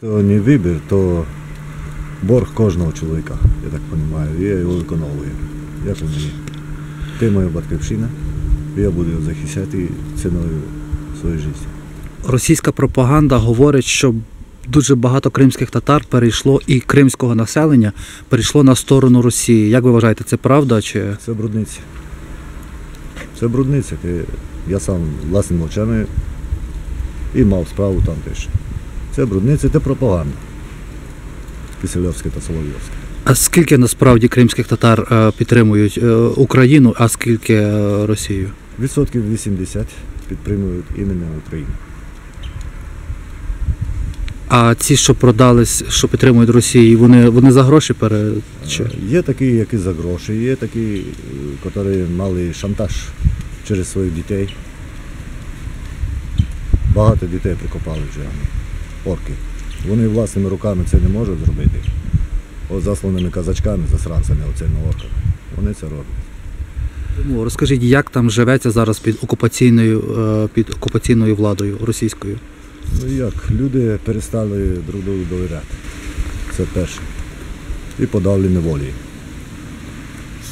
То не вибір, то борг кожного чоловіка, я так розумію. Я його виконуваю. Як воно є. Ти моя батьківщина, я буду його захищати ціною своєї життя. Російська пропаганда говорить, що дуже багато кримських татар перейшло і кримського населення перейшло на сторону Росії. Як ви вважаєте, це правда чи Це брудниця. Це брудниця. Я сам власними очами і мав справу там теж. Це брудниця, це пропаганда. Кисельовська та Соловйовська. а скільки насправді кримських татар е, підтримують е, Україну, а скільки е, Росію? Відсотків 80 підтримують іменно Україну. А ці, що продались, що підтримують Росію, вони, вони за гроші пере... чи? Є такі, які за гроші, є такі, які мали шантаж через своїх дітей. Багато дітей прикопали вже орки. Вони власними руками це не можуть зробити. От засланими казачками, засранцями оцими орками. Вони це роблять. Розкажіть, як там живеться зараз під окупаційною, е, під окупаційною владою російською? Ну як, люди перестали друг другу довіряти. Це перше. І подавлені волі.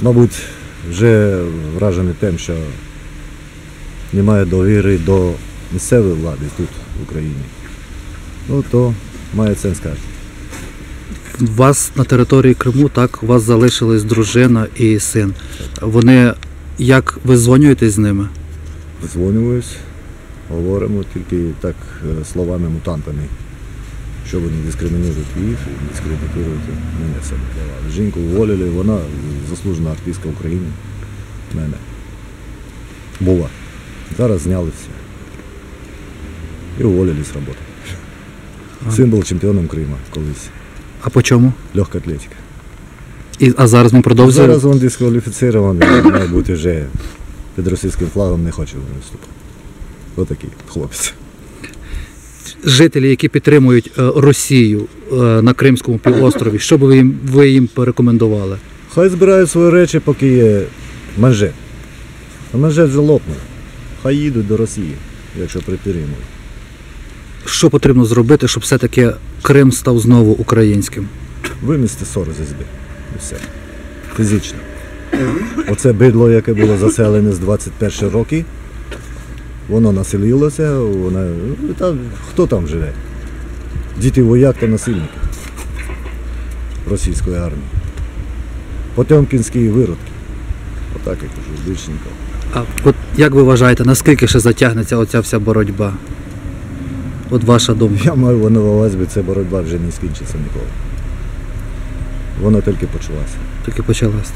Мабуть, вже вражений тим, що немає довіри до місцевої влади тут, в Україні. Ну то має сенс сказати. У вас на території Криму так у вас залишились дружина і син. Вони як ви дзвонюєтесь з ними? Дзвонююсь, говоримо тільки так е, словами мутантами, що вони дискримінують їх і дискредитують мене себе. Жінку уволили, вона заслужена артистка України. Мене. Була. Зараз зняли все. І уволили з роботи. Син був чемпіоном Криму колись. А по чому? Легка атлетика. І, а зараз він продовжує. Зараз він дискваліфіцірований, мабуть, вже під російським флагом не хоче виступати. Отакий хлопець. Жителі, які підтримують е, Росію е, на Кримському півострові, що б ви їм, ви їм порекомендували? Хай збирають свої речі, поки є манжет. А манжет вже лопнув. Хай їдуть до Росії, якщо припіримо. Що потрібно зробити, щоб все-таки Крим став знову українським? Вимісти ссору з СБ. І все. Фізично. Оце бидло, яке було заселене з 21 роки, воно населилося, воно, ну, та, хто там живе? Діти вояк та насильники російської армії. Потьомкінські виродки. Отак я кажу, більше нікого. А от як ви вважаєте, наскільки ще затягнеться оця вся боротьба? От ваша думка. Я маю воно в увазі, ця боротьба вже не скінчиться ніколи. Вона тільки почалася. Тільки почалась.